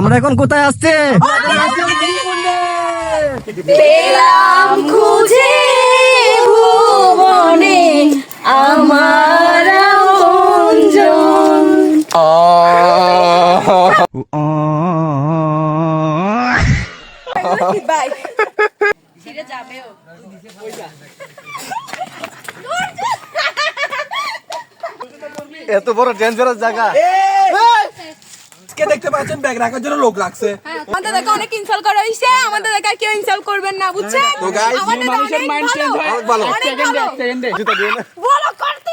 আমরা এখন কোথায় আসছে পেলাম খুঁজে ভুবনে আমার। যাবেও। এত বড় ডেঞ্জারাস জায়গা কে দেখতে পাচ্ছেন ব্যাগ রাখার জন্য লোক লাগছে। হ্যাঁ, আমাদের অনেক ইনসাল্ট করা হয়েছে আমাদের কেউ ইনসাল্ট করবেন না বুঝছেন? আমাদের মানুষের mind change হয়। ভালো। অনেক ভালো। জুতা দিয়ে না। বলো করতে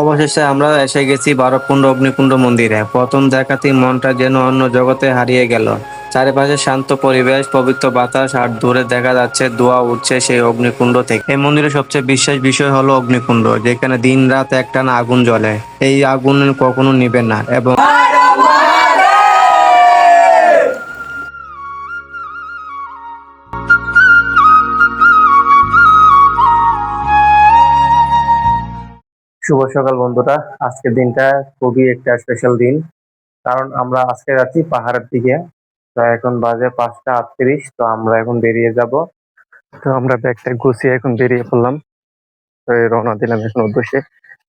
অবশেষে আমরা এসে গেছি বারকুণ্ড অগ্নিকুণ্ড মন্দিরে। প্রথম দেখাতেই মনটা যেন অন্য জগতে হারিয়ে গেল। চারিপাশে শান্ত পরিবেশ, পবিত্র বাতাস, আর দূরে দেখা যাচ্ছে ধোঁয়া উঠছে সেই অগ্নিকুণ্ড থেকে। এই মন্দিরের সবচেয়ে বিশ্বাস বিষয় হলো অগ্নিকুণ্ড, যেখানে দিন রাত একটানা আগুন জ্বলে। এই আগুন কখনো নিবে না, এবং শুভ সকাল বন্ধুরা। আজকের দিনটা খুবই একটা স্পেশাল দিন, কারণ আমরা আজকে যাচ্ছি পাহাড়ের দিকে। তো এখন বাজে পাঁচটা আটত্রিশ, তো আমরা এখন বেরিয়ে যাব। তো আমরা ব্যাগটা গুছিয়ে এখন বেরিয়ে পড়লাম। তো রওনা দিলাম এখন উদ্দেশ্যে।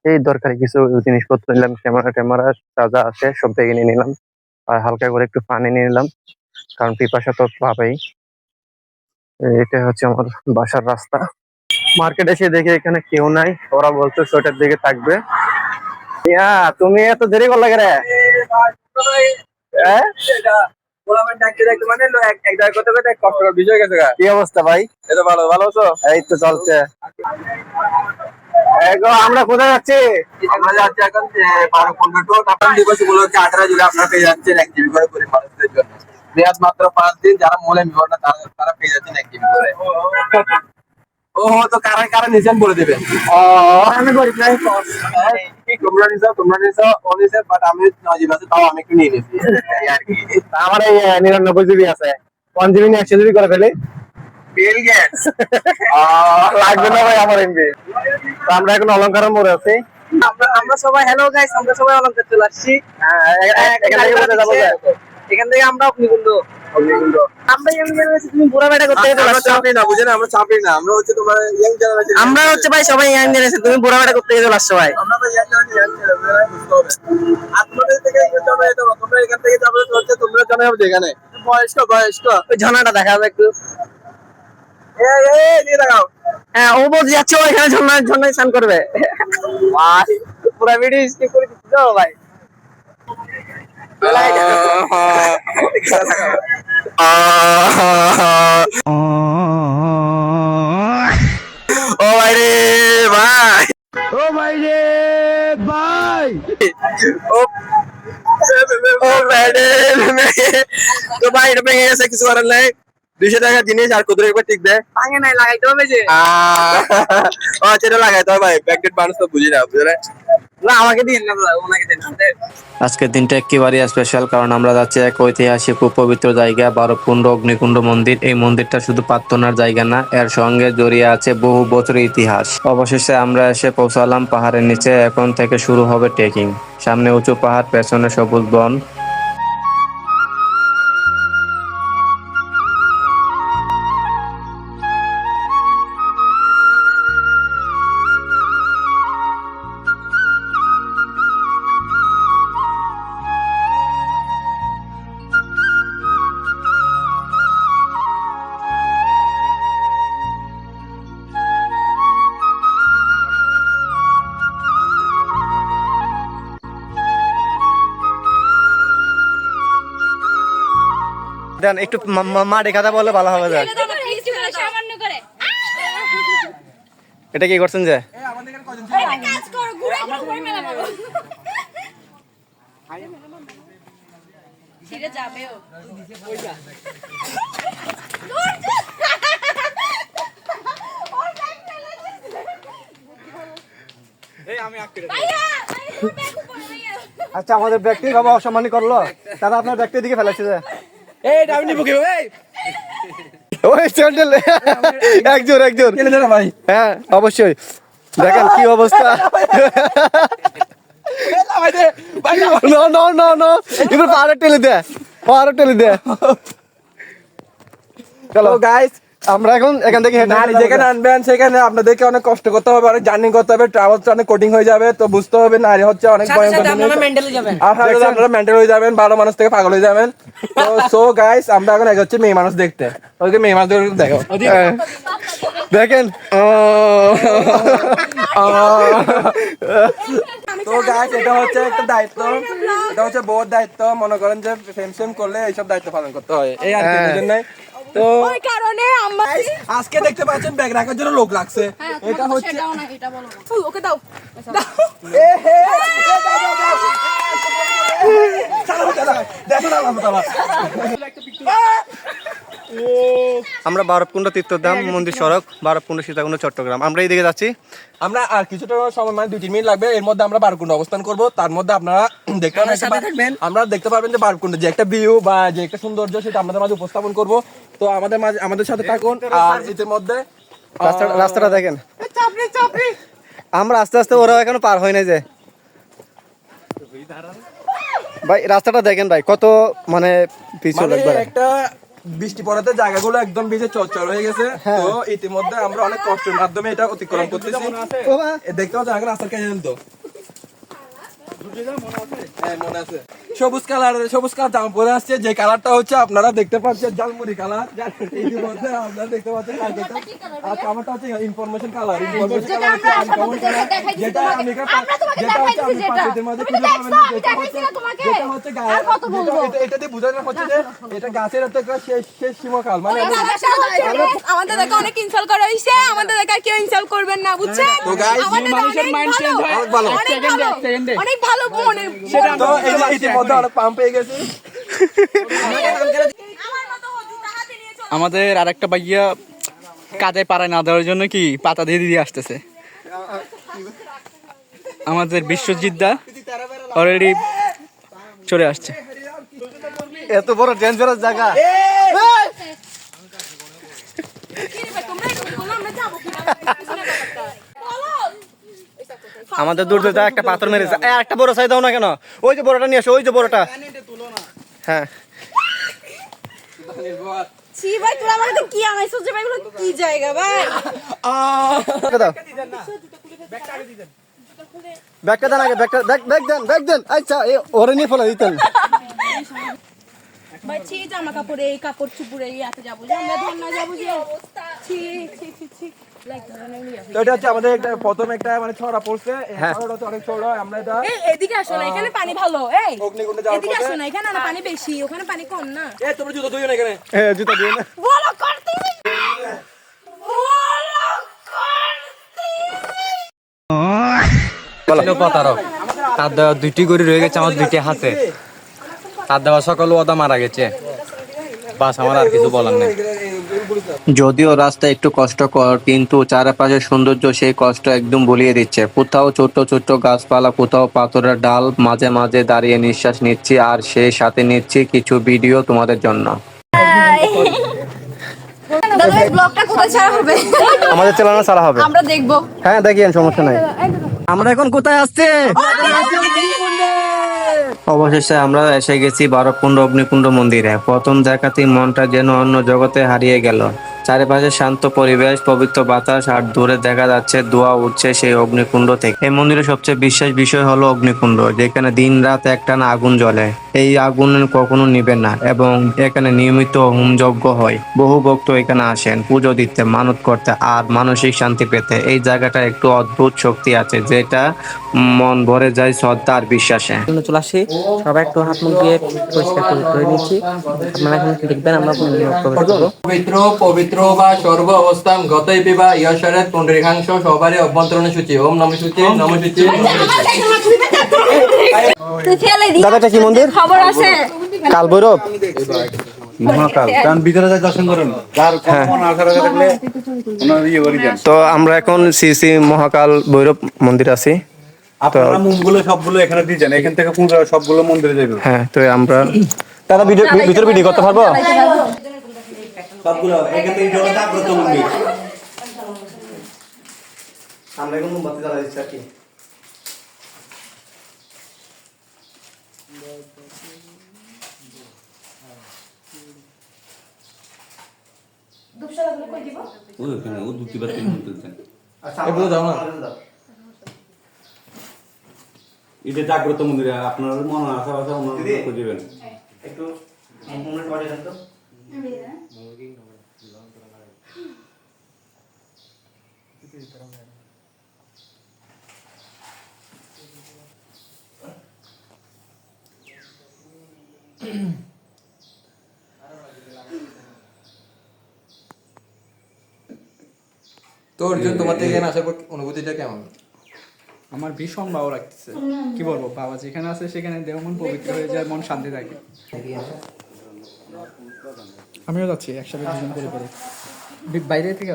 এই দরকারি কিছু জিনিসপত্র নিলাম, ক্যামেরা ট্যামেরা যা আছে সব দেখে নিয়ে নিলাম। আর হালকা করে একটু পানি নিয়ে নিলাম, কারণ পিপাসা তো পাবেই। এটা হচ্ছে আমার বাসার রাস্তা। মার্কেট এসে দেখে এখানে কেউ নাই, ওরা বলছে ছয়টার দিকে থাকবে। ইয়া, তুমি এত দেরি করলে রে হ্যাঁ? কি অবস্থা ভাই? এই তো চলছে। আমরা কোথায় যাচ্ছি? আমরা যাচ্ছি এখন বারো পনেরো আপনার দিবস উপলক্ষে আঠারো জুলাই আপনারা পেয়ে যাচ্ছেন এক জিবি করে গরিব মানুষদের জন্য। মেয়াদ মাত্র পাঁচ দিন যারা মূলে বিবরণ না তারা তারা পেয়ে যাচ্ছেন এক জিবি করে। ও তো কারা কারা নিছেন বলে দেবেন? আমি গরিব নাই। তোমরা নিছো তোমরা নিছো ও নিছে বাট আমি নয় আছে তাও আমি একটু নিয়ে নিয়েছি। এই আর কি আমার এই নিরানব্বই জিবি আছে। ওয়ান জিবি নিয়ে একশো জিবি করে ফেলে। বিল গেটস লাগবে না ভাই আমার এমবি। আমরা এখন অলঙ্কারের মোড়ে আছি। আমরা সবাই হ্যালো গাইস আমরা সবাই অলঙ্কার চলে আসছি। হ্যাঁ, এখান থেকে আমরা অগ্নিকুণ্ড। আমরা হচ্ছে ভাই সবাই ইয়াং জেনারেশন তুমি বুড়া বেটা করতে যেখানে বয়স্ক বয়স্ক। ওই ঝর্ণাটা দেখা যাবে একটু হ্যাঁ ও বলছে যাচ্ছে ও এখানে ঝর্ণা ঝর্ণায় স্নান করবে। পুরা ভিডিও স্কিপ করে দিচ্ছি তো ভাই। ও ভাই রে ভাই। ও ভাই রে ভাই। ও ও তো ভাই এটা ভেঙে গেছে কিছু করার নাই। দুইশো টাকা জিনিস আর কত একবার ঠিক দেয় ভাঙে নাই লাগাইতে হবে যে। ও সেটা লাগাই তো ভাই। ব্যাকডেট মানুষ তো বুঝি না বুঝলে? আজকের দিনটা একেবারে স্পেশাল কারণ আমরা যাচ্ছি এক ঐতিহাসিক পবিত্র জায়গা বারকুণ্ড অগ্নিকুণ্ড মন্দির। এই মন্দিরটা শুধু প্রার্থনার জায়গা না, এর সঙ্গে জড়িয়ে আছে বহু বছরের ইতিহাস। অবশেষে আমরা এসে পৌঁছালাম পাহাড়ের নিচে, এখন থেকে শুরু হবে ট্রেকিং সামনে উঁচু পাহাড়, পেছনে সবুজ বন। দেন, একটু মাঠে কথা বলে ভালো হবে যাক এটা কি করছেন যে? আচ্ছা আমাদের ব্যক্তি বাবা অসম্মানি করল। তারা আপনার ব্যক্তির দিকে ফেলেছে যে। এই ডাবনি নিবো কি ভাই ওই স্যান্ডেল একজন একজন। ভাই। হ্যাঁ অবশ্যই। দেখেন কি অবস্থা। নো নো নো নো এবার পাহাড়ে টেলে দে পাহাড়ে টেলে দে। চলো গাইস আমরা এখন এখান থেকে হেঁটে নারী যেখানে আনবেন সেখানে আপনাদেরকে অনেক কষ্ট করতে হবে অনেক জার্নি করতে হবে ট্রাভেল অনেক কোডিং হয়ে যাবে তো বুঝতে হবে নারী হচ্ছে অনেক ভয়ঙ্কর আপনারা মেন্টাল হয়ে যাবেন। ভালো মানুষ থেকে পাগল হয়ে যাবেন। তো সো গাইস আমরা এখন এগোচ্ছি মেয়ে মানুষ দেখতে। ওইকে মেয়ে মানুষ দেখো হ্যাঁ। দেখেন তো গাইস এটা হচ্ছে একটা দায়িত্ব। এটা হচ্ছে বউর দায়িত্ব। মনে করেন যে ফেম সেম করলে এইসব দায়িত্ব পালন করতে হয়। এই আর কি হ্যাঁ। তো ওই কারণে আমরা আজকে দেখতে পাচ্ছেন ব্যাগ রাখার জন্য লোক লাগছে এটা হচ্ছে না এটা বলো ওকে দাও দাও এ হে। দেখো না, আমার বারবকুণ্ড তীর্থধাম মন্দির সড়ক বারবকুণ্ড সীতাকুণ্ড চট্টগ্রাম। আমরা এইদিকে যাচ্ছি। আমরা আর কিছুটা সময় মানে দুই তিন মিনিট লাগবে। এর মধ্যে আমরা বারকুণ্ড অবস্থান করব। তার মধ্যে আপনারা দেখতে পাবেন আমরা দেখতে পারবেন যে বারকুণ্ড যে একটা ভিউ বা যে একটা সৌন্দর্য সেটা আমাদের মাঝে উপস্থাপন করব। তো আমাদের মাঝে আমাদের সাথে থাকুন। আর এর মধ্যে রাস্তাটা দেখেন। আমরা আস্তে আস্তে ওরা এখনও পার হয় না যে। ভাই রাস্তাটা দেখেন ভাই কত মানে পিছু মানে একবারে একটা বৃষ্টি পড়াতে জায়গাগুলো একদম ভিজে চরচর হয়ে গেছে। তো ইতিমধ্যে আমরা অনেক কষ্টের মাধ্যমে এটা অতিক্রম করতেছি। এ দেখতে পাচ্ছেন আগে রাস্তা কেন তো হ্যাঁ, মনে আছে। সবুজ কালার সবুজ কালার জামা পরে আসছে। যে কালারটা হচ্ছে আপনারা দেখতে পাচ্ছেন জালমুড়ি কালার। ইতিমধ্যে আপনারা দেখতে পাচ্ছেন আর কালারটা হচ্ছে ইনফরমেশন কালার। ইনফরমেশন কালার হচ্ছে আনকমন কালার যেটা আমি যেটা হচ্ছে আমি পাখিদের মাঝে খুঁজে পাবেন যেটা হচ্ছে যেটা হচ্ছে গায়ে এটা- এটা দিয়ে বোঝানো হচ্ছে যে এটা গাছের একটা একটা শেষ শেষ সীমাকাল। মানে আমাদের দেখে অনেক ইনসাল্ট করা হয়েছে। আমাদের দেখে কেউ করবেন না বুঝছেন? তো মানুষের হয়। ভালো অনেক ভালো। মনে তো এই যে ইতিমধ্যে অনেক পাম্প পেয়ে গেছি। আমার মতো হজু তাহাতে আমাদের আরেকটা ভাইয়া কাজে পাড়ায় না দেওয়ার জন্য কি পাতা দিয়ে দিয়ে আসতেছে। আমাদের বিশ্বজিৎ দা অলরেডি চলে আসছে। এত বড় ডেঞ্জারাস জায়গা কি রে ভাই, তোমরা এরকম করলে আমরা যাব কীভাবে? পিছনে ব্যাপারটা। বলো। আমাদের দূর দূর একটা পাথর মেরেছে। একটা বড় সাই দাও না কেন? ওই যে বড়টা নিয়ে আসো ওই যে বড়টা। হ্যাঁ। ছি ভাই তোরা আমাকে কি আনাইছো যে ভাই? কি জায়গা ভাই? ব্যাগটা দাও। ব্যাগটা দেন আগে ব্যাগটা ব্যাগ ব্যাগ দেন ব্যাগ দেন। আচ্ছা এ ওরে নিয়ে ফেলা দিতেন। ভাই ছি জামা কাপড়ে এই কাপড় যাব আমরা যাব যে। অবস্থা ছি ছি ছি। তো এটা হচ্ছে আমাদের একটা প্রথম একটা মানে ছড়া পড়ছে। এই ছড়াটা হচ্ছে অনেক ছড়া আমরা এটা এই এদিকে আসো না এখানে পানি ভালো এই। অগ্নিকুণ্ডে যাওয়ার এদিকে আসো না এখানে না পানি বেশি ওখানে পানি কম না। এ তোমরা জুতো ধুইও না এখানে। এ, জুতা দিয়ে না। বলো করতে বলো প্রতারক তার দেওয়া দুইটি গরু রয়ে গেছে আমার দুইটি হাতে। তার দেওয়া সকল ওদা মারা গেছে। বাস আমার আর কিছু বলার নেই। যদিও রাস্তা একটু কষ্টকর কিন্তু চারপাশের সৌন্দর্য সেই কষ্ট একদম বলিয়ে দিচ্ছে কোথাও ছোট্ট ছোট্ট গাছপালা কোথাও পাথরের ডাল মাঝে মাঝে দাঁড়িয়ে নিঃশ্বাস নিচ্ছি আর সেই সাথে নিচ্ছি কিছু ভিডিও তোমাদের জন্য আমাদের চালানো চালা হবে আমরা দেখব হ্যাঁ দেখিয়েন সমস্যা নাই আমরা এখন কোথায় আসছে অবশেষে আমরা এসে গেছি বারকুণ্ড অগ্নিকুণ্ড মন্দিরে। প্রথম দেখাতেই মনটা যেন অন্য জগতে হারিয়ে গেল। চারিপাশে শান্ত পরিবেশ, পবিত্র বাতাস, আর দূরে দেখা যাচ্ছে ধোঁয়া উঠছে সেই অগ্নিকুণ্ড থেকে। এই মন্দিরের সবচেয়ে বিশ্বাস বিষয় হলো অগ্নিকুণ্ড, যেখানে দিন রাত একটানা আগুন জ্বলে। এই আগুন কখনো নিবে না এবং এখানে নিয়মিত হোমযজ্ঞ হয়। বহু ভক্ত এখানে আসেন পুজো দিতে মানত করতে আর মানসিক শান্তি পেতে। এই জায়গাটা একটু অদ্ভুত শক্তি আছে যেটা মন ভরে যায় শ্রদ্ধা আর বিশ্বাসে। চলে আসি। সবাই একটু হাত মুখ দিয়ে পরিষ্কার করে করে নিচ্ছি। আপনারা এখন দেখবেন? আমরা পবিত্র পবিত্র বা সর্ব অবস্থান গতই পিবা ইয়সরের পুণ্ডরিকাংশ সবারই অভ্যন্তরণ সূচি। ওম নম সূচি নম সূচি। তুই ফেলে দি দাদা এটা কি মন্দির? খবর আছে? কাল ভৈরব? ওনার ইয়ে তো আমরা এখন শ্রী শ্রী মহাকাল ভৈরব মন্দির আছি। আপনারা সবগুলো এখানে দিয়ে যান। এখান থেকে পুরো সবগুলো মন্দিরে যাবে হ্যাঁ তো আমরা দাদা ভিডিও ভিতরে ভিডিও করতে পারব? সবগুলো এখান থেকে জল জাগ্রত মন্দির। আমরা এখন মোমবাতি জ্বালা দিচ্ছি আর কি। ওই ওখানে ও দুটি বা তিন তুলছেন আচ্ছা এগুলো দাও না। এটা জাগ্রত মন্দিরে আপনার মনে আশা বাসা দিদি। ওনার দিবেন। একটু মোমবাতি বাড়ি দেন তো। তো অর্জুন তোমার থেকে এখানে আসার পর অনুভূতিটা কেমন? আমার ভীষণ ভালো লাগতেছে। কি বলব বাবা যেখানে আছে সেখানে দেহ মন পবিত্র হয়ে যায় মন শান্তি থাকে। আমিও যাচ্ছি একসাথে দুজন করে করে। বি- বাইরে থেকে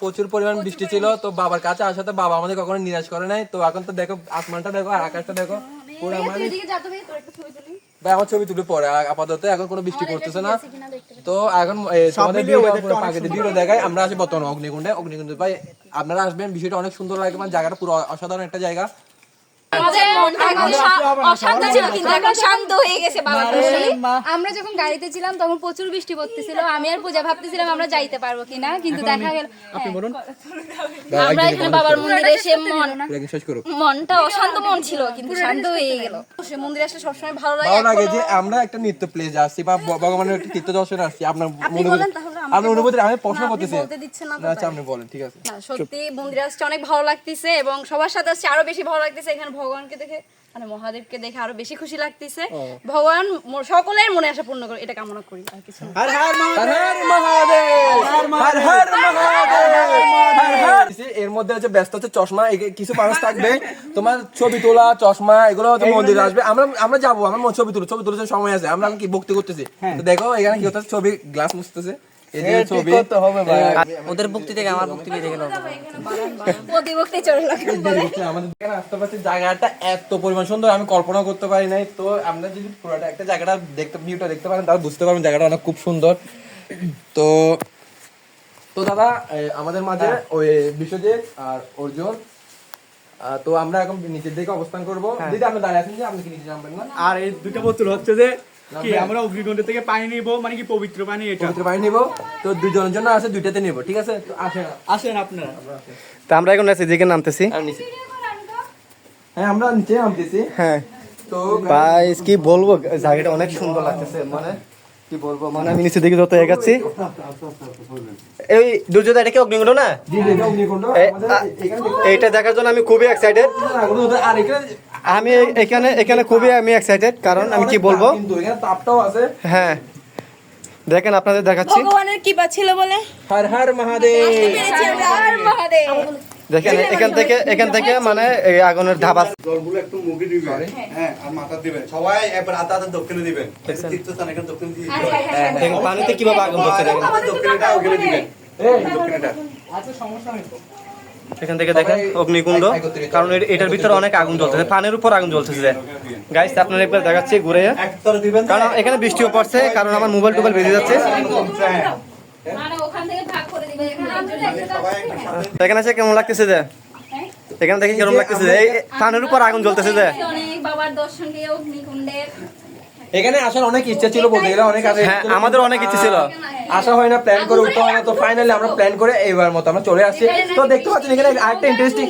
প্রচুর পরিমাণ বৃষ্টি ছিল তো বাবার কাছে আসাতে বাবা আমাদের কখনো নিরাশ করে নাই। তো এখন তো দেখো আসমানটা দেখো আর আকাশটা দেখো পুরো মানে ভাই আমার ছবি তুলে পরে আপাতত এখন কোনো বৃষ্টি পড়তেছে না। তো এখন তোমাদের প্রাকৃতিক ভিডিও দেখায়। আমরা আছি বর্তমানে অগ্নিকুণ্ডে অগ্নিকুণ্ডে। ভাই আপনারা আসবেন বিষয়টা অনেক সুন্দর লাগে মানে জায়গাটা পুরো অসাধারণ একটা জায়গা আমাদের মনটা এখন শা- অশান্ত ছিল কিন্তু এখন শান্ত হয়ে গেছে বাবা দর্শনে আমরা যখন গাড়িতে ছিলাম তখন প্রচুর বৃষ্টি পড়তেছিল। আমি আর পূজা ভাবতেছিলাম আমরা যাইতে পারব কিনা কিন্তু দেখা গেল হ্যাঁ, আমরা এখানে বাবার মন্দিরে এসে মন মনটা অশান্ত মন ছিল কিন্তু শান্ত হয়ে গেল। সে মন্দিরে আসলে সবসময় ভালো লাগে ভালো লাগে যে আমরা একটা নৃত্য প্লেস আসছি বা ভগবানের একটা তীর্থ দর্শনে আসছি আপনার অনুভূতি অনুভূতি আমি প্রশ্ন করতেছি। বলতে দিচ্ছেন না আচ্ছা আপনি বলেন ঠিক আছে। সত্যি মন্দিরে আসছে অনেক ভালো লাগতেছে এবং সবার সাথে আসছে আরও বেশি ভালো লাগতেছে। এখানে ভগবানকে দেখে মানে মহাদেবকে দেখে আরও বেশি খুশি লাগতেছে। ভগবান সকলের মনে আশা পূর্ণ করে এটা কামনা করি আর কিছু হর হর মহাদেব। হর হর মহাদেব। হর হর এর মধ্যে হচ্ছে ব্যস্ত হচ্ছে চশমা কিছু মানুষ থাকবে। তোমার ছবি তোলা চশমা এগুলো হচ্ছে মন্দিরে আসবে। আমরা আমরা যাব আমরা ম- ছবি তুলো ছবি তোলার সময় আছে। আমরা কি ভক্তি করতেছি? দেখো এখানে কি হচ্ছে? ছবি গ্লাস মুছতেছে। ওদের ভক্তি থেকে আমার ভক্তি দেখে নাও। প্রতিভক্তি চলে লাগে আমাদের এখানে জায়গাটা এত পরিমাণ সুন্দর আমি কল্পনা করতে পারি নাই। তো আমরা যদি পুরোটা একটা জায়গাটা দেখতে ভিউটা দেখতে পারেন তাহলে বুঝতে পারবেন জায়গাটা অনেক খুব সুন্দর। তো তো দাদা আমাদের মাঝে ওই বিশ্বজিৎ আর অর্জুন তো আমরা এখন নিচের দিকে অবস্থান করব। দিদি আপনি দাঁড়িয়ে আছেন যে আপনি কি নিচে নামবেন না? আর এই দুটো বোতল হচ্ছে যে কি আমরা অগ্নিকুণ্ড থেকে পানি নিব? মানে কি পবিত্র পানি এটা? পবিত্র পানি নিব। তো দুজনের জন্য আছে দুইটাতে নিবো ঠিক আছে? আসেন। আসেন আপনারা। তা আমরা এখন দিকে নামতেছি। নিচে হ্যাঁ আমরা নিচে নামতেছি। হ্যাঁ। তো ভাই কি বলব? জায়গাটা অনেক সুন্দর লাগতেছে মানে। কি বলব? মানে আমি নিচের দিকে যত এগাচ্ছি। এই এটা কি অগ্নিকুণ্ড না? এইটা দেখার জন্য আমি খুবই এক্সাইটেড আমি এখানে এখানে খুবই আমি এক্সাইটেড কারণ আমি কি বলব? তাপটাও আছে। হ্যাঁ। দেখেন আপনাদের দেখাচ্ছি। ভগবানের কৃপা ছিল বলে? হর হর মহাদেব। দেখেন এখান থেকে এখান থেকে মানে এই আগুনের ধাবা জলগুলো একটু মুখে দিবেন। হ্যাঁ। আর মাথা দিবেন। সবাই একবার আধা আধা দক্ষিণে দিবেন। তীর্থস্থান এখানে দক্ষিণ দিয়ে দেখেন পানিতে কীভাবে আগুন ধরছে দেখেন। দক্ষিণেটা ওখানে দিবেন। দক্ষিণটা। এখান থেকে দেখেন অগ্নিকুণ্ড। কারণ এর- এটার ভিতরে অনেক আগুন জ্বলতেছে পানির উপর আগুন জ্বলতেছে। গাইস আপনার একবার দেখাচ্ছি ঘুরে। কারণ এখানে বৃষ্টিও পড়ছে কারণ আমার মোবাইল টোবাইল বেজে যাচ্ছে মানে ওখান থেকে ভাগ করে দিবে এখানে এসে কেমন লাগতেছে যে? এখানে দেখে কেমন লাগতেছে যে এই পানির উপর আগুন জ্বলতেছে যে। অনেক বাবার দর্শনকে অগ্নিকুণ্ডের এখানে আসার অনেক ইচ্ছা ছিল বলতে গেলে অনেক আগে হ্যাঁ আমাদের অনেক ইচ্ছে ছিল। আসা হয় না প্ল্যান করে উঠতে হয় না তো ফাইনালি আমরা প্ল্যান করে এইবার মতো আমরা চলে আসছি। তো দেখতে পাচ্ছেন এখানে আরেকটা ইন্টারেস্টিং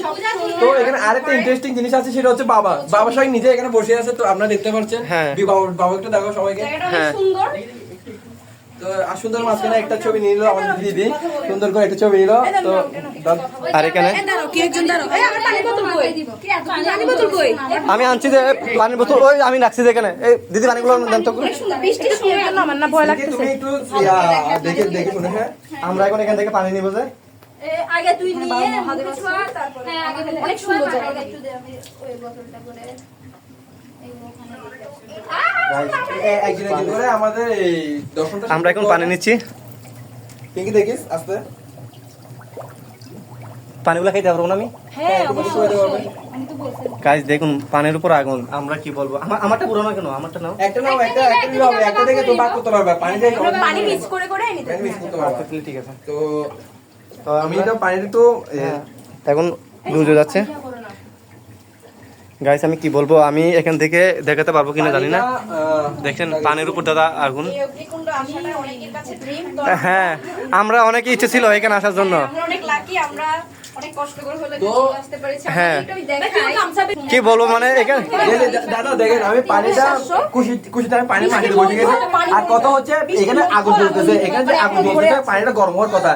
তো এখানে আরেকটা ইন্টারেস্টিং জিনিস আছে সেটা হচ্ছে বাবা। বাবা সবাই নিজে এখানে বসে আছে তো আপনারা দেখতে পাচ্ছেন। হ্যাঁ। বাবা বাবা একটু দেখো সবাইকে। অনেক সুন্দর মাঝখানে একটা ছবি নিয়ে নিল আমাদের দিদি। সুন্দর করে একটা ছবি নিল। তো আর এখানে? আমি আনছি যে পানির বোতল ওই আমি রাখছি যে এখানে। এই দিদি পানিগুলো দেন তো আমার না ভয় দিদি, লাগতেছে। তুমি একটু দেখে দেখে শুনে হ্যাঁ। আমরা এখন এখান থেকে পানি নিব যে। আগে তুই নিয়ে তারপরে হ্যাঁ আগে অনেক সুন্দর আমরা এখন পানি নিচ্ছি। পিঙ্কি দেখিস? আস্তে। পানিগুলো খাইতে পারব না আমি? হ্যাঁ তো বলছিলাম গাইস দেখুন পানির উপর আগুন আমরা কি বলব? আমারটা পুরো না কেন? আমারটা নাও। একটা নাও একটা একটা হবে একটা দেখে তো বাদ করতে পারবে। পানি দিয়ে পানি মিক্স করে করে নিতে মিক্স করতে পারবে। ঠিক আছে। তো আমি তো পানিটা তো হ্যাঁ, এখন যাচ্ছে। গাইস আমি কি বলব? আমি এখান থেকে দেখাতে পারব কিনা জানি না। দেখছেন পানির উপর দাদা আগুন। হ্যাঁ আমরা অনেকে ইচ্ছে ছিল এখানে আসার জন্য। আমরা অনেক লাকি আমরা অনেক কষ্ট করে হলে তো, আসতে পেরেছি। হ্যাঁ। দেখাই। কি বলব মানে এখানে দাদা দেখেন আমি পানিটা কুশি কুশিতে আমি পানি মাটিতে বসে গেছি আর কথা হচ্ছে এখানে আগুন জ্বলতেছে এখানে যে আগুন জ্বলতেছে পানিটা গরম হওয়ার কথা।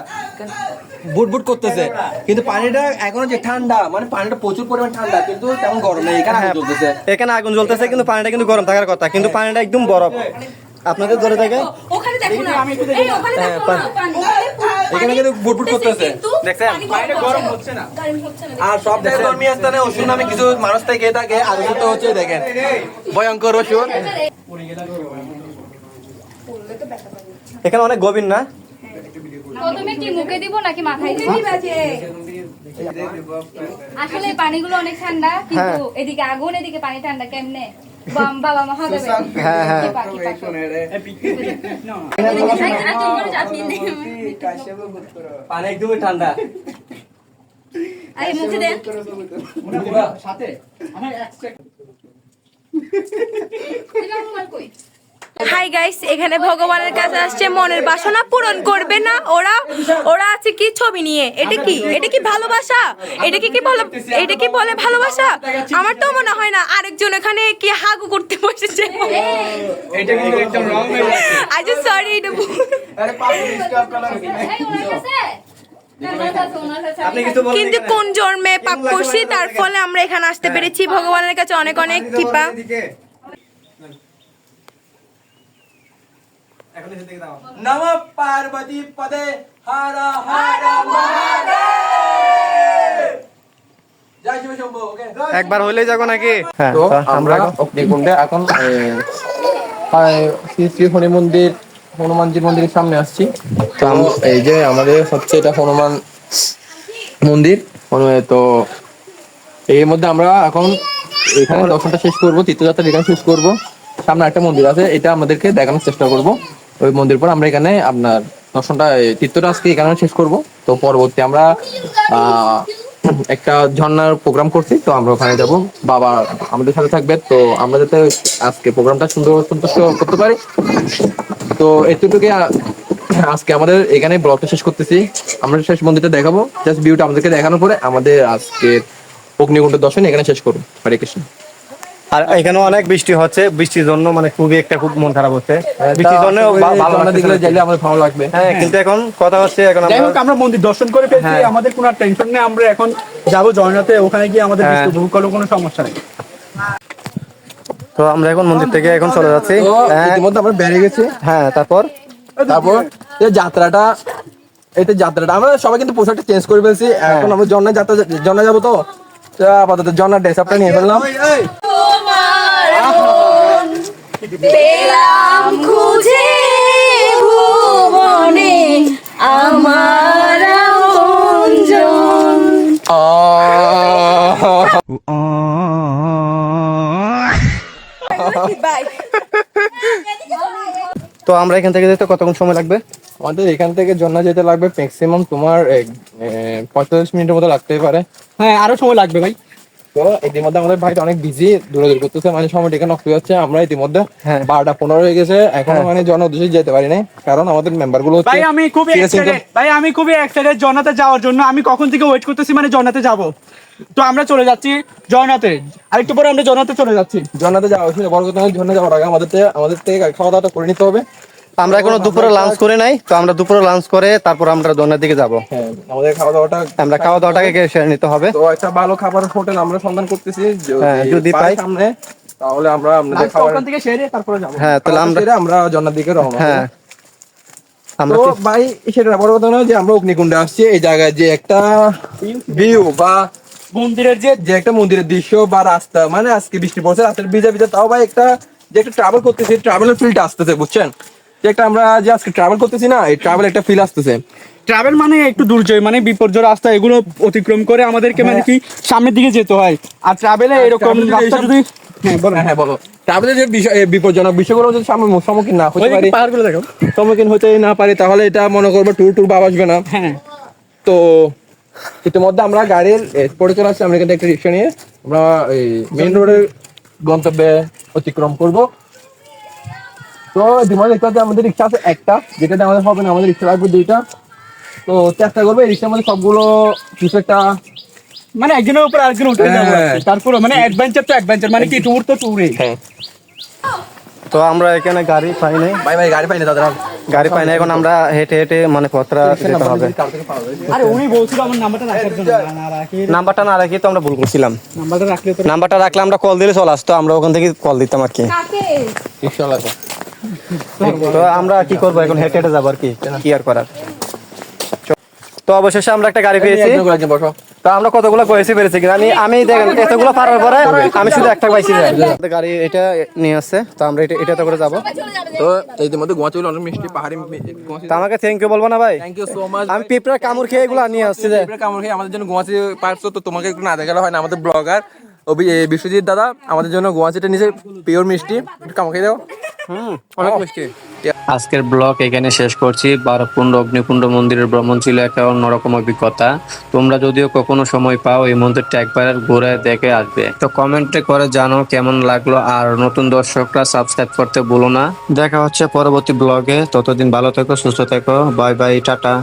বুট বুট করতেছে। কিন্তু পানিটা এখনও যে ঠান্ডা মানে পানিটা প্রচুর পরিমাণ ঠান্ডা কিন্তু তেমন গরম নেই এখানে আগুন জ্বলতেছে। এখানে আগুন জ্বলতেছে কিন্তু পানিটা কিন্তু গরম থাকার কথা কিন্তু পানিটা একদম বরফ। আপনাদের ধরে থাকে? ওখানে দেখো না। এই ওখানে হ্যাঁ, দেখো না এখানে কিন্তু বুট বুট করতেছে। দেখছেন? পানি গরম হচ্ছে না। গরম হচ্ছে না। আর সব থেকে ধর্মীয় স্থানে ওষুধ নামে কিছু মানুষ থেকে থাকে আর ওষুধ তো হচ্ছে দেখেন। ভয়ঙ্কর ওষুধ এখানে অনেক গভীর না? প্রথমে কি মুখে দিব নাকি মাথায় দিব? আসলে পানিগুলো অনেক ঠান্ডা কিন্তু এদিকে আগুন এদিকে পানি ঠান্ডা কেমনে? বাম বাবা মহাদেব হ্যাঁ, হ্যাঁ। পানি একদমই ঠান্ডা আরে মুখে দেন। সাথে। আমার এক হাই গাইস এখানে ভগবানের কাছে আসছে মনের বাসনা পূরণ করবে না ওরা। ওরা আছে কি ছবি নিয়ে? এটা কি? এটা কি ভালোবাসা? এটা কি কি বলে এটা কি বলে ভালোবাসা? আমার তো মনে হয় না আরেকজন এখানে কি হাগু করতে বসেছে। এটা কিন্তু একদম রং হয়ে যাচ্ছে আই জাস্ট সরি এটা বলেন কিন্তু কোন জন্মে পাপ করছি তার ফলে আমরা এখানে আসতে পেরেছি। ভগবানের কাছে অনেক অনেক কৃপা। নম পার্বতী পদে হর হর মহাদেব! জয় শিব শম্ভু ওকে একবার হইলেই যাব নাকি? হ্যাঁ আমরা অগ্নিকুণ্ডে এখন শ্রী শ্রী হরি মন্দির হনুমানজির মন্দিরের সামনে আসছি। তো এই যে আমাদের হচ্ছে এটা হনুমান মন্দির তো এর মধ্যে আমরা এখন এখানে দর্শনটা শেষ করব তীর্থযাত্রা এখানে শেষ করব। সামনে একটা মন্দির আছে এটা আমাদেরকে দেখানোর চেষ্টা করব। ওই মন্দির পর আমরা এখানে আপনার দর্শনটা তীর্থটা আজকে এখানে শেষ করব। তো পরবর্তী আমরা একটা ঝর্ণার প্রোগ্রাম করছি, তো আমরা ওখানে যাব। বাবা আমাদের সাথে থাকবে তো আমরা যাতে আজকে প্রোগ্রামটা সুন্দর, সন্তুষ্ট করতে পারি। তো এতটুকু আজকে আমাদের এখানে ব্লগটা শেষ করতেছি। আমরা শেষ মন্দিরটা দেখাবো। জাস্ট ভিউটা আমাদেরকে দেখানোর পরে আমাদের আজকে অগ্নিকুণ্ড দর্শন এখানে শেষ করব হরে কৃষ্ণ। আর এখানে অনেক বৃষ্টি হচ্ছে। বৃষ্টির জন্য মানে খুবই একটা খুব মন খারাপ হচ্ছে। বৃষ্টির জন্য ভালো দেখলে যাইলে আমাদের ভালো লাগবে। হ্যাঁ কিন্তু এখন কথা হচ্ছে এখন যাই হোক আমরা আমরা মন্দির দর্শন করে ফেলছি। হ্যাঁ। আমাদের কোনো টেনশন নেই। আমরা এখন যাব জয়নাতে ওখানে গিয়ে আমাদের হ্যাঁ। বৃষ্টি উপভোগ করলেও কোনো সমস্যা নেই। তো আমরা এখন মন্দির থেকে এখন চলে যাচ্ছি। হ্যাঁ, ইতিমধ্যে আমরা বেরিয়ে গেছি। হ্যাঁ তারপর? তারপর? এই যাত্রাটা এটা যাত্রাটা। আমরা সবাই কিন্তু পোশাকটা চেঞ্জ করে ফেলছি। এখন আমরা জন্না যাত্রা জন্না যাব তো? আপাতত জন্নার ড্রেস আপটা নিয়ে ফেললাম। পেলাম খুঁজে ভুবনে আমার। তো আমরা এখান থেকে যেতে কতক্ষণ সময় লাগবে? আমাদের এখান থেকে জন্না যেতে লাগবে ম্যাক্সিমাম তোমার পঁয়তাল্লিশ মিনিটের মতো লাগতেই পারে। হ্যাঁ আরও সময় লাগবে ভাই। তো ইতিমধ্যে আমাদের ভাই অনেক বিজি করতেছে মানে নষ্ট হয়ে যাচ্ছে। আমরা ইতিমধ্যে হ্যাঁ। বারোটা পনেরো হয়ে গেছে এখন মানে জন উদ্দেশ্যে যেতে পারি না কারণ আমাদের মেম্বারগুলো ভাই আমি খুবই ভাই আমি খুবই এক্সাইটেড জয়নাতে যাওয়ার জন্য। আমি কখন থেকে ওয়েট করতেছি মানে জনাতে যাব। তো আমরা চলে যাচ্ছি জয়নাতে আরেকটু পরে আমরা জয়নাতে চলে যাচ্ছি। জন্নাতে যাওয়া হয়েছিল বড় কথা জন্য যাওয়ার আগে আমাদের আমাদের থেকে খাওয়া দাওয়াটা করে নিতে হবে। আমরা এখনও দুপুরে লাঞ্চ করে নাই তো আমরা দুপুরে লাঞ্চ করে তারপর আমরা দোনার দিকে যাব। হ্যাঁ আমাদের খাওয়া দাওয়াটা আমরা খাওয়া দাওয়াটাকে সেরে নিতে হবে। তো একটা ভালো খাবার হোটেল আমরা সন্ধান করতেছি হ্যাঁ, যদি পাই। সামনে তাহলে আমরা আপনাদের আজকে খাবার ওখান থেকে সেরে তারপরে যাব। হ্যাঁ তাহলে আমরা আমরা জন্নার দিকে রওনা হ্যাঁ। আমরা তো ভাই সেটা বড় কথা নয় যে আমরা অগ্নিকুণ্ডে আসছি এই জায়গায় যে একটা ভিউ বা মন্দিরের যে যে একটা মন্দিরের দৃশ্য বা রাস্তা মানে আজকে বৃষ্টি পড়ছে রাস্তার ভিজা ভিজা তাও ভাই একটা যে একটা ট্রাভেল করতেছি ট্রাভেলের ফিল্ড আসতেছে বুঝছেন? যে একটা আমরা যে আজকে ট্রাভেল করতেছি না এই ট্রাভেল একটা ফিল আসতেছে। ট্রাভেল মানে একটু দুর্জয় মানে বিপর্যয় রাস্তা এগুলো অতিক্রম করে আমাদেরকে মানে কি সামনের দিকে যেতে হয়। আর ট্রাভেলে এরকম রাস্তা যদি হ্যাঁ বলো। হ্যাঁ হ্যাঁ বলো। ট্রাভেলের যে বিষয় বিপজ্জনক বিষয়গুলো যদি সম্মুখীন না হতে পারি পাহাড়গুলো দেখো। সম্মুখীন হতে না পারি তাহলে এটা মনে করব ট্যুর ট্যুর বা আসবে না। হ্যাঁ। তো ইতিমধ্যে আমরা গাড়ির পরে চলে আসছি আমরা এখানে একটা রিক্সা নিয়ে আমরা এই মেইন রোডের গন্তব্যে অতিক্রম করব। তো দেখতে পাচ্ছি আমাদের রিক্সা আছে একটা যেটাতে আমাদের হবে না আমাদের রিক্সা লাগবে দুইটা। তো চেষ্টা করব এই রিক্সার মধ্যে সবগুলো কিছু একটা মানে একজনের উপর আরেকজন উঠে যাব হ্যাঁ। তারপরে মানে অ্যাডভেঞ্চার তো অ্যাডভেঞ্চার মানে কি ট্যুর তো ট্যুরে হ্যাঁ। তো আমরা এখানে গাড়ি পাই নাই। ভাই ভাই গাড়ি পাই পাইনি দাদা গাড়ি পাই নাই এখন আমরা হেঁটে হেঁটে মানে পথরা যেতে হবে। আরে উনি বলছিল আমার নাম্বারটা রাখার জন্য। না, রাখি। নাম্বারটা না রাখি তো আমরা ভুল করছিলাম। নাম্বারটা রাখলে তো নাম্বারটা রাখলে আমরা কল দিলে চলে আসতো আমরা ওখান থেকে কল দিতাম আর কি। কাকে? লাগবে তো আমরা কি করব এখন? হেঁটে হেঁটে যাব আর কি। কি আর করার? তো অবশেষে আমরা একটা গাড়ি পেয়েছি। তো আমরা কতগুলো কয়েছি পেরেছি আমি আমি দেখেন এতগুলো পারার পরে আমি শুধু একটা পাইছি আমাদের গাড়ি এটা নিয়ে আসছে তো আমরা এটা এটাতে করে যাব। তো ইতিমধ্যে গোয়া চলে অনেক মিষ্টি পাহাড়ি তো আমাকে থ্যাংক ইউ বলব না ভাই? থ্যাংক ইউ সো মাচ আমি পিঁপড়ার কামড় খেয়ে এগুলো নিয়ে আসছি যে পিঁপড়ে কামড় খেয়ে আমাদের জন্য গোয়াচি পারছ তো তোমাকে একটু না দেখালে হয় না আমাদের ব্লগার বিশ্বজিৎ দাদা আমাদের জন্য গোয়াচিটা নিচে পিওর মিষ্টি। একটু খেয়ে দাও। হুম অনেক মিষ্টি। আজকের ব্লগ এখানে শেষ করছি। বারকুণ্ড অগ্নিকুণ্ড মন্দিরের ভ্রমণ ছিল একটা অন্যরকম অভিজ্ঞতা। তোমরা যদিও কখনো সময় পাও এই মন্দিরটা একবার ঘুরে দেখে আসবে। তো কমেন্টে করে জানো কেমন লাগল আর নতুন দর্শকরা সাবস্ক্রাইব করতে ভুলো না। দেখা হচ্ছে পরবর্তী ব্লগে। ততদিন ভালো থেকো সুস্থ থেকো। Bye bye tata.